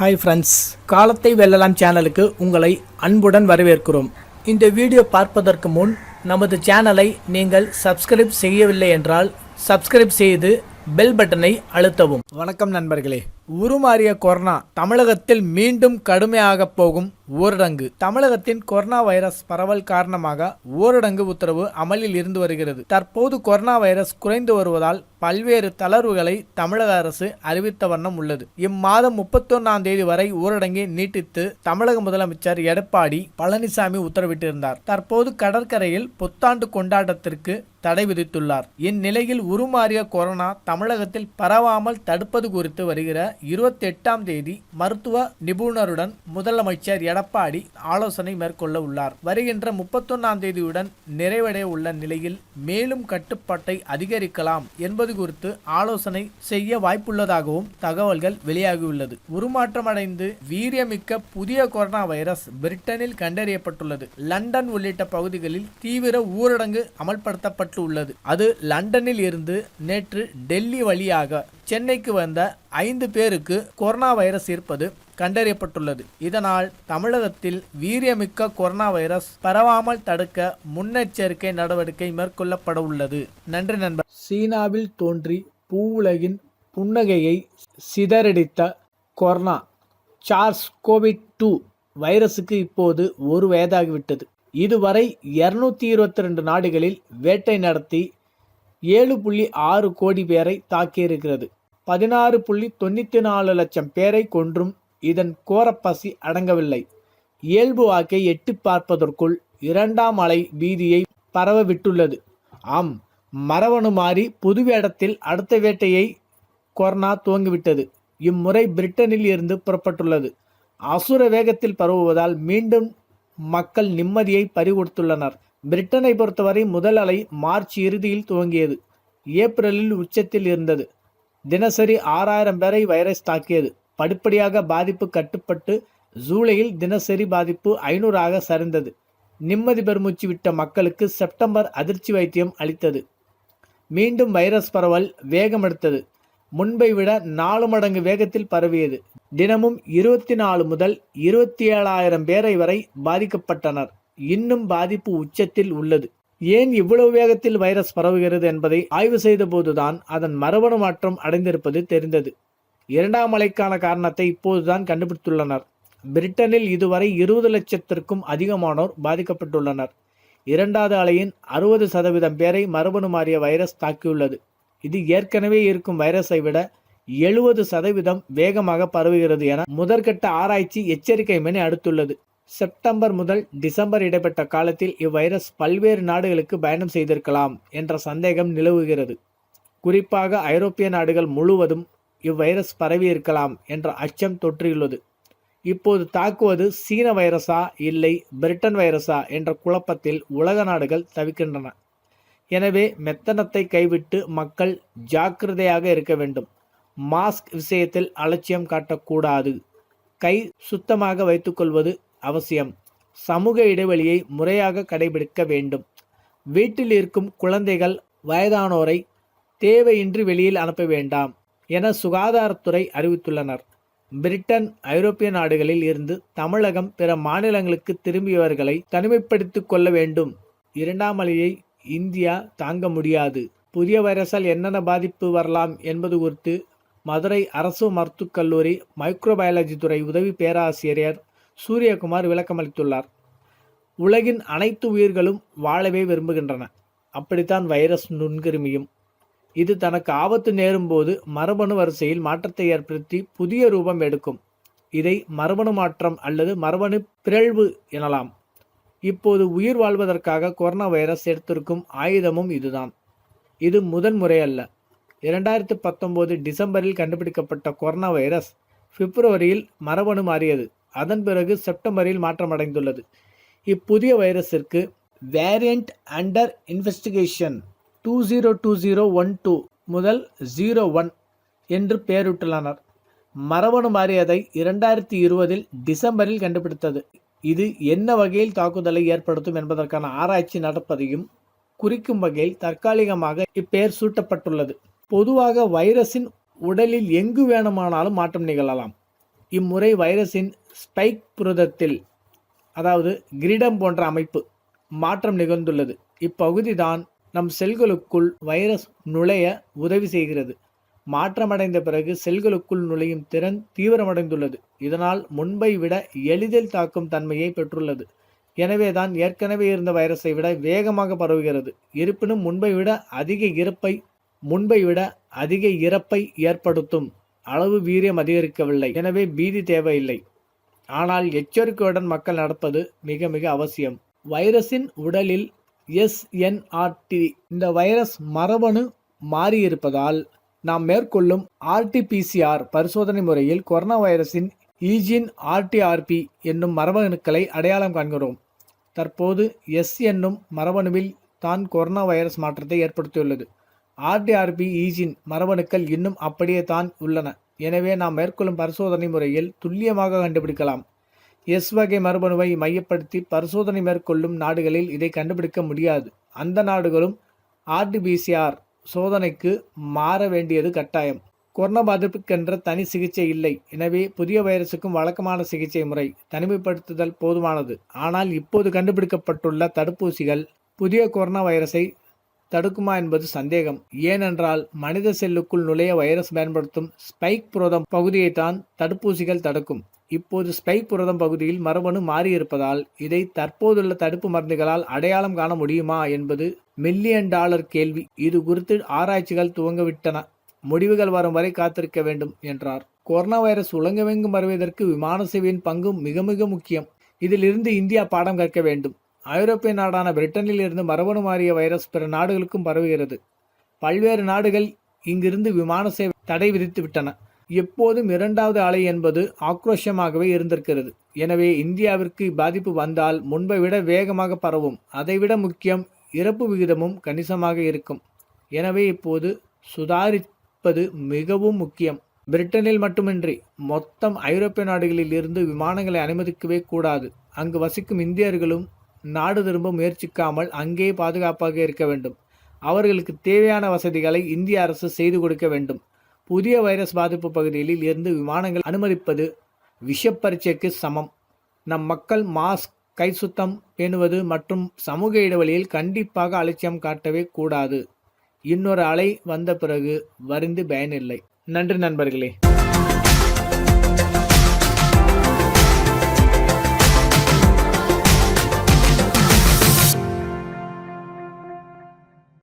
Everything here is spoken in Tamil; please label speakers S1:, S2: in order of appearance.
S1: ஹாய் ஃப்ரெண்ட்ஸ் காலத்தை வெல்லலாம் சேனலுக்கு உங்களை அன்புடன் வரவேற்கிறோம். இந்த வீடியோ பார்ப்பதற்கு முன் நமது சேனலை நீங்கள் சப்ஸ்கிரைப் செய்யவில்லை என்றால் சப்ஸ்கிரைப் செய்து பெல் பட்டனை அழுத்தவும். வணக்கம் நண்பர்களே. உருமாறிய கொரோனா தமிழகத்தில் மீண்டும் கடுமையாக போகும் ஊரடங்கு. தமிழகத்தின் கொரோனா வைரஸ் பரவல் காரணமாக ஊரடங்கு உத்தரவு அமலில் இருந்து வருகிறது. தற்போது கொரோனா வைரஸ் குறைந்து வருவதால் பல்வேறு தளர்வுகளை தமிழக அரசு அறிவித்த வண்ணம் உள்ளது. இம்மாதம் முப்பத்தொன்னாம் தேதி வரை ஊரடங்கை நீட்டித்து தமிழக முதலமைச்சர் எடப்பாடி பழனிசாமி உத்தரவிட்டிருந்தார். தற்போது கடற்கரையில் புத்தாண்டு கொண்டாட்டத்திற்கு தடை விதித்துள்ளார். இந்நிலையில் உருமாறிய கொரோனா தமிழகத்தில் பரவாமல் தடுப்பது குறித்து வருகிற இருபத்தெட்டாம் தேதி மருத்துவ நிபுணருடன் முதலமைச்சர் எடப்பாடி ஆலோசனை மேற்கொள்ள உள்ளார். வருகின்ற முப்பத்தொன்னாம் தேதியுடன் நிறைவடைய உள்ள நிலையில் மேலும் கட்டுப்பாட்டை அதிகரிக்கலாம் என்பது குறித்து ஆலோசனை செய்ய வாய்ப்புள்ளதாகவும் தகவல்கள் வெளியாகியுள்ளது. உருமாற்றமடைந்து வீரியமிக்க புதிய கொரோனா வைரஸ் பிரிட்டனில் கண்டறியப்பட்டுள்ளது. லண்டன் உள்ளிட்ட பகுதிகளில் தீவிர ஊரடங்கு அமல்படுத்தப்பட்டு உள்ளது அது லண்டனில் இருந்து நேற்று டெல்லி வழியாக சென்னைக்கு வந்த ஐந்து பேருக்கு கொரோனா வைரஸ் இருப்பது கண்டறியப்பட்டுள்ளது. இதனால் தமிழகத்தில் வீரியமிக்க கொரோனா வைரஸ் பரவாமல் தடுக்க முன்னெச்சரிக்கை நடவடிக்கை மேற்கொள்ளப்பட உள்ளது. நன்றி நண்பர். சீனாவில் தோன்றி பூவுலகின் புன்னகையை சிதறடித்த கொரோனா சார்ஸ் கோவிட் டூ வைரஸுக்கு இப்போது ஒரு வயதாகிவிட்டது. இதுவரை இருநூத்தி இருபத்தி ரெண்டு நாடுகளில் வேட்டை நடத்தி ஏழு புள்ளி ஆறு கோடி பேரை தாக்கியிருக்கிறது. பதினாறு புள்ளி தொண்ணூற்றி நாலு லட்சம் பேரை கொன்றும் இதன் கோரப்பசி அடங்கவில்லை. இயல்பு வாக்கை எட்டி பார்ப்பதற்குள் இரண்டாம் அலை பீதியை பரவ விட்டுள்ளது ஆம் மரவணு மாறி புது வேடத்தில் அடுத்த வேட்டையை கொரோனா துவங்கிவிட்டது. இம்முறை பிரிட்டனில் இருந்து புறப்பட்டுள்ளது. அசுர வேகத்தில் பரவுவதால் மீண்டும் மக்கள் நிம்மதியை பறிகொடுத்துள்ளனர். பிரிட்டனை பொறுத்தவரை முதல் அலை மார்ச் இறுதியில் துவங்கியது. ஏப்ரலில் உச்சத்தில் இருந்தது. தினசரி ஆறாயிரம் பேரை வைரஸ் தாக்கியது. படிப்படியாக பாதிப்பு கட்டுப்பட்டு ஜூலையில் தினசரி பாதிப்பு ஐநூறாக சரிந்தது. நிம்மதி பெருமூச்சு விட்ட மக்களுக்கு செப்டம்பர் அதிர்ச்சி வைத்தியம் அளித்தது. மீண்டும் வைரஸ் பரவல் வேகமெடுத்தது முன்பை விட நாலு மடங்கு வேகத்தில் பரவியது. தினமும் இருபத்தி நாலு முதல் இருபத்தி ஏழாயிரம் பேரை வரை பாதிக்கப்பட்டனர். இன்னும் பாதிப்பு உச்சத்தில் உள்ளது. ஏன் இவ்வளவு வேகத்தில் வைரஸ் பரவுகிறது என்பதை ஆய்வு செய்த போதுதான் அதன் மரபணு மாற்றம் அடைந்திருப்பது தெரிந்தது. இரண்டாம் அலைக்கான காரணத்தை இப்போதுதான் கண்டுபிடித்துள்ளனர். பிரிட்டனில் இதுவரை இருபது லட்சத்திற்கும் அதிகமானோர் பாதிக்கப்பட்டுள்ளனர். இரண்டாவது அலையின் அறுபது சதவீதம் பேரை மரபணு மாறிய வைரஸ் தாக்கியுள்ளது. இது ஏற்கனவே இருக்கும் வைரஸை விட எழுபது சதவீதம் வேகமாக பரவுகிறது என முதற்கட்ட ஆராய்ச்சி எச்சரிக்கை மணி அடுத்துள்ளது. செப்டம்பர் முதல் டிசம்பர் இடைப்பட்ட காலத்தில் இவ்வைரஸ் பல்வேறு நாடுகளுக்கு பயணம் செய்திருக்கலாம் என்ற சந்தேகம் நிலவுகிறது. குறிப்பாக ஐரோப்பிய நாடுகள் முழுவதும் இவ்வைரஸ் பரவி இருக்கலாம் என்ற அச்சம் தொற்றியுள்ளது. இப்போது தாக்குவது சீன வைரஸா இல்லை பிரிட்டன் வைரஸா என்ற குழப்பத்தில் உலக நாடுகள் தவிக்கின்றன. எனவே மெத்தனத்தை கைவிட்டு மக்கள் ஜாக்கிரதையாக இருக்க வேண்டும். மாஸ்க் விஷயத்தில் அலட்சியம் காட்டக்கூடாது. கை சுத்தமாக வைத்துக்கொள்வது அவசியம். சமூக இடைவெளியை முறையாக கடைபிடிக்க வேண்டும். வீட்டில் இருக்கும் குழந்தைகள் வயதானோரை தேவையின்றி வெளியில் அனுப்ப வேண்டாம் என சுகாதாரத்துறை அறிவித்துள்ளனர். பிரிட்டன் ஐரோப்பிய நாடுகளில் இருந்து தமிழகம் பிற மாநிலங்களுக்கு திரும்பியவர்களை தனிமைப்படுத்திக் கொள்ள வேண்டும். இரண்டாம் அலையை இந்தியா தாங்க முடியாது. புதிய வைரஸால் என்னென்ன பாதிப்பு வரலாம் என்பது குறித்து மதுரை அரசு மருத்துவக் கல்லூரி மைக்ரோபயாலஜி துறை உதவி பேராசிரியர் சூரியகுமார் விளக்கமளித்துள்ளார். உலகின் அனைத்து உயிர்களும் வாழவே விரும்புகின்றன. அப்படித்தான் வைரஸ் நுண்கிருமியும். இது தனக்கு ஆபத்து நேரும்போது மரபணு வரிசையில் மாற்றத்தை ஏற்படுத்தி புதிய ரூபம் எடுக்கும். இதை மரபணு மாற்றம் அல்லது மரபணு பிறழ்வு எனலாம். இப்போது உயிர் வாழ்வதற்காக கொரோனா வைரஸ் எடுத்திருக்கும் ஆயுதமும் இதுதான். இது முதன் முறையல்ல. இரண்டாயிரத்து இரண்டாயிரத்தி பத்தொம்போது டிசம்பரில் கண்டுபிடிக்கப்பட்ட கொரோனா வைரஸ் பிப்ரவரியில் மரபணு மாறியது. அதன் பிறகு செப்டம்பரில் மாற்றமடைந்துள்ளது. இப்புதிய வைரஸிற்கு variant under investigation two zero two zero one two முதல் ஜீரோ ஒன் என்று பெயரிட்டுள்ளனர். மரபணு மாறியதை இரண்டாயிரத்தி இருபதில் டிசம்பரில் கண்டுபிடித்தது. இது என்ன வகையில் தாக்குதலை ஏற்படுத்தும் என்பதற்கான ஆராய்ச்சி நடப்பதையும் குறிக்கும் வகையில் தற்காலிகமாக இப்பெயர் சூட்டப்பட்டுள்ளது. பொதுவாக வைரஸின் உடலில் எங்கு வேணுமானாலும் மாற்றம் நிகழலாம். இம்முறை வைரஸின் ஸ்பைக் புரதத்தில் அதாவது கிரீடம் போன்ற அமைப்பு மாற்றம் நிகழ்ந்துள்ளது. இப்பகுதிதான் நம் செல்களுக்குள் வைரஸ் நுழைய உதவி செய்கிறது. மாற்றமடைந்த பிறகு செல்களுக்குள் நுழையும் திறன் தீவிரமடைந்துள்ளது. இதனால் முன்பை விட எளிதில் தாக்கும் தன்மையை பெற்றுள்ளது. எனவே தான் ஏற்கனவே இருந்த வைரஸை விட வேகமாக பரவுகிறது. இருப்பினும் முன்பை விட அதிக இறப்பை முன்பை விட அதிக இறப்பை ஏற்படுத்தும் அளவு வீரியம் அதிகரிக்கவில்லை. எனவே பீதி தேவையில்லை. ஆனால் எச்சரிக்கையுடன் மக்கள் நடப்பது மிக மிக அவசியம். வைரஸின் உடலில் எஸ்என்ஆர்டி இந்த வைரஸ் மரபணு மாறியிருப்பதால் நாம் மேற்கொள்ளும் ஆர்டிபிசிஆர் பரிசோதனை முறையில் கொரோனா வைரஸின் e ஈஜின் ஆர்டிஆர்பி என்னும் மரபணுக்களை அடையாளம் காண்கிறோம். தற்போது எஸ் என்னும் மரபணுவில் தான் கொரோனா வைரஸ் மாற்றத்தை ஏற்படுத்தியுள்ளது. ஆர்டிஆர்பி ஈஜின் மரபணுக்கள் இன்னும் அப்படியே தான் உள்ளன. எனவே நாம் மேற்கொள்ளும் பரிசோதனை முறையில் துல்லியமாக கண்டுபிடிக்கலாம். எஸ் வகை மரபணுவை மையப்படுத்தி பரிசோதனை மேற்கொள்ளும் நாடுகளில் இதை கண்டுபிடிக்க முடியாது. அந்த நாடுகளும் ஆர்டிபிசிஆர் சோதனைக்கு மாற வேண்டியது கட்டாயம். கொரோனா பாதிப்புக்கென்ற தனி சிகிச்சை இல்லை. எனவே புதிய வைரசுக்கும் வழக்கமான சிகிச்சை முறை தனிமைப்படுத்துதல் போதுமானது. ஆனால் இப்போது கண்டுபிடிக்கப்பட்டுள்ள தடுப்பூசிகள் புதிய கொரோனா வைரஸை தடுக்குமா என்பது சந்தேகம். ஏனென்றால் மனித செல்லுக்குள் நுழைய வைரஸ் பயன்படுத்தும் ஸ்பைக் புரதம் பகுதியைத்தான் தடுப்பூசிகள் தடுக்கும். இப்போது ஸ்பைக் புரதம் பகுதியில் மரபணு மாறியிருப்பதால் இதை தற்போதுள்ள தடுப்பு மருந்துகளால் அடையாளம் காண முடியுமா என்பது மில்லியன் டாலர் கேள்வி. இது குறித்து ஆராய்ச்சிகள் துவங்கவிட்டன. முடிவுகள் வரும் வரை காத்திருக்க வேண்டும் என்றார். கொரோனா வைரஸ் உலகமெங்கும் வருவதற்கு விமான சேவையின் பங்கு மிக மிக முக்கியம். இதிலிருந்து இந்தியா பாடம் கற்க வேண்டும். ஐரோப்பிய நாடான பிரிட்டனில் இருந்து மரபணு மாறிய வைரஸ் பிற நாடுகளுக்கும் பரவுகிறது. பல்வேறு நாடுகள் இங்கிருந்து விமான சேவை தடை விதித்து விட்டன. எப்போதும் இரண்டாவது அலை என்பது ஆக்ரோஷமாகவே இருந்திருக்கிறது. எனவே இந்தியாவிற்கு பாதிப்பு வந்தால் முன்பை விட வேகமாக பரவும். அதைவிட முக்கியம் இறப்பு விகிதமும் கணிசமாக இருக்கும். எனவே இப்போது சுதாரிப்பது மிகவும் முக்கியம். பிரிட்டனில் மட்டுமின்றி மொத்தம் ஐரோப்பிய நாடுகளில் இருந்து விமானங்களை அனுமதிக்கவே கூடாது. அங்கு வசிக்கும் இந்தியர்களும் நாடு திரும்ப முயற்சிக்காமல் அங்கே பாதுகாப்பாக இருக்க வேண்டும். அவர்களுக்கு தேவையான வசதிகளை இந்திய அரசு செய்து கொடுக்க வேண்டும். புதிய வைரஸ் பாதிப்பு பகுதிகளில் இருந்து விமானங்கள் அனுமதிப்பது விஷப்பரீட்சைக்கு சமம். நம் மக்கள் மாஸ்க் கை சுத்தம் பேணுவது மற்றும் சமூக இடைவெளியில் கண்டிப்பாக அலட்சியம் காட்டவே கூடாது. இன்னொரு அலை வந்த பிறகு வருந்து பயனில்லை. நன்றி நண்பர்களே.